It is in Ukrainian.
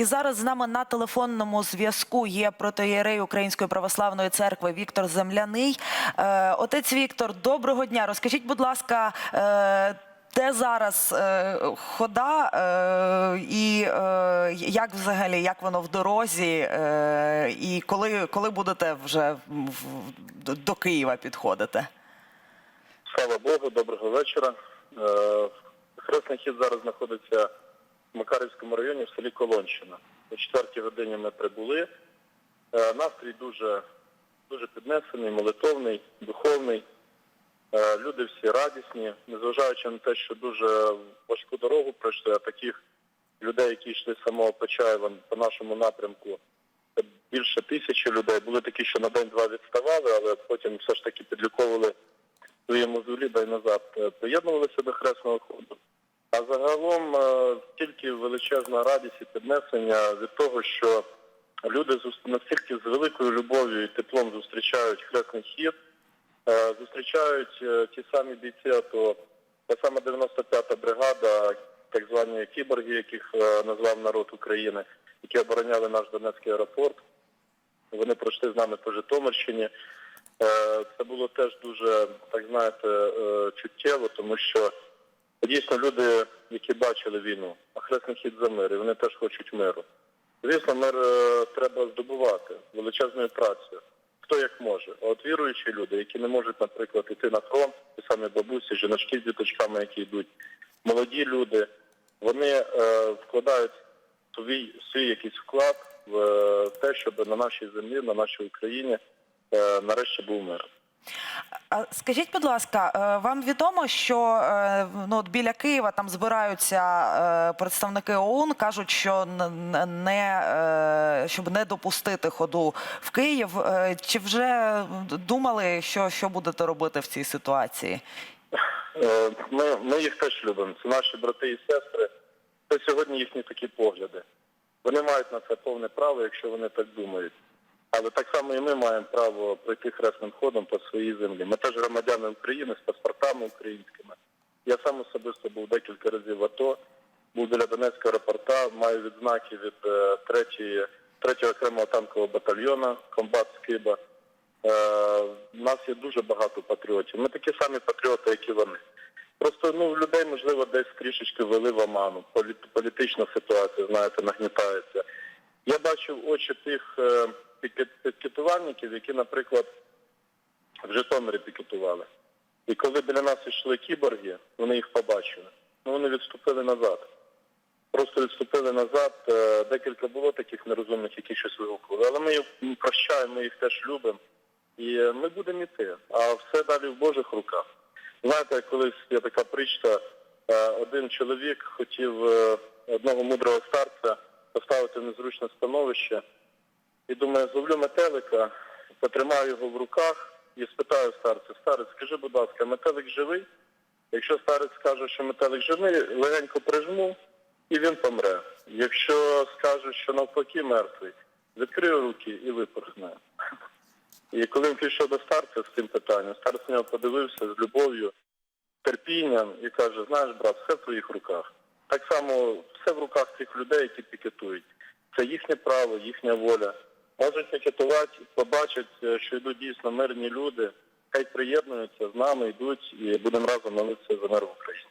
І зараз з нами на телефонному зв'язку є протоєрей Української православної церкви Віктор Земляний. Е, Отець Віктор, доброго дня. Розкажіть, будь ласка, е, де зараз е, хода і як взагалі, як воно в дорозі, і коли, коли будете вже до- Києва підходити? Слава Богу, доброго вечора. Хресний хід зараз знаходиться в Макарівському районі в селі Колонщина. О 4 годині ми прибули. Е, Настрій дуже, дуже піднесений, молитовний, духовний. Е, Люди всі радісні, незважаючи на те, що дуже важку дорогу пройшли, а таких людей, які йшли з самого Почаєва по нашому напрямку, більше тисячі людей. Були такі, що на день-два відставали, але потім все ж таки підліковували свої мозолі да й назад е, приєднувалися до хресного ходу. Загалом е, тільки величезна радість і піднесення від того, що люди настільки з великою любов'ю і теплом зустрічають хресний хід, е, зустрічають е, ті самі бійці, АТО, та сама 95-та бригада, так звані кіборги, яких назвав народ України, які обороняли наш Донецький аеропорт. Вони пройшли з нами по Житомирщині. Це було теж дуже, так знаєте, чуттєво, тому що дійсно люди, які бачили війну, а хресний хід за мир, і вони теж хочуть миру. Звісно, мир е, треба здобувати величезною працею. Хто як може. А от віруючі люди, які не можуть, наприклад, йти на фронт, ті самі бабусі, жіночки з діточками, які йдуть, молоді люди, вони е, вкладають свій, свій якийсь вклад в е, те, щоб на нашій землі, на нашій Україні е, нарешті був мир. Скажіть, будь ласка, е, вам відомо, що е, ну, от біля Києва там збираються е, представники ОУН, кажуть, що не щоб не допустити ходу в Київ. Чи вже думали, що, що будете робити в цій ситуації? Ми, ми їх теж любимо. Це наші брати і сестри. Це сьогодні їхні такі погляди. Вони мають на це повне право, якщо вони так думають. Але так само і ми маємо право пройти хресним ходом по своїй землі. Ми теж громадяни України з паспортами українськими. Я сам особисто був декілька разів в АТО, був біля Донецького аеропорта, маю відзнаки від е, третьої, третього окремого танкового батальйону комбат Скиба. Е, у нас є дуже багато патріотів. Ми такі самі патріоти, як і вони. Просто ну людей можливо десь трішечки ввели в оману. Політична ситуація, знаєте, нагнітається. Я бачив очі тих е, пікетувальників, які, наприклад, в Житомирі пікетували. І коли біля нас йшли кіборги, вони їх побачили. Ну вони відступили назад. Просто відступили назад. Е, Декілька було таких нерозумних, які щось вигукували. Але ми їх прощаємо, ми їх теж любимо. І е, ми будемо йти. А все далі в Божих руках. Знаєте, колись є така притча, е, один чоловік хотів одного мудрого старця поставити в незручне становище. І думаю, зловлю метелика, потримаю його в руках і спитаю старця, старець, скажи, будь ласка, метелик живий? Якщо старець скаже, що метелик живий, легенько прижму і він помре. Якщо скаже, що навпаки мертвий, відкрию руки і випорхне. І коли він прийшов до старця з цим питанням, старець на нього подивився з любов'ю, терпінням і каже, знаєш, брат, все в твоїх руках. Так само все в руках цих людей, які пікетують. Це їхнє право, їхня воля. Можуть пікетувати, побачать, е, що йдуть дійсно мирні люди, хай приєднуються з нами, йдуть і будемо разом молитися за мир в Україні.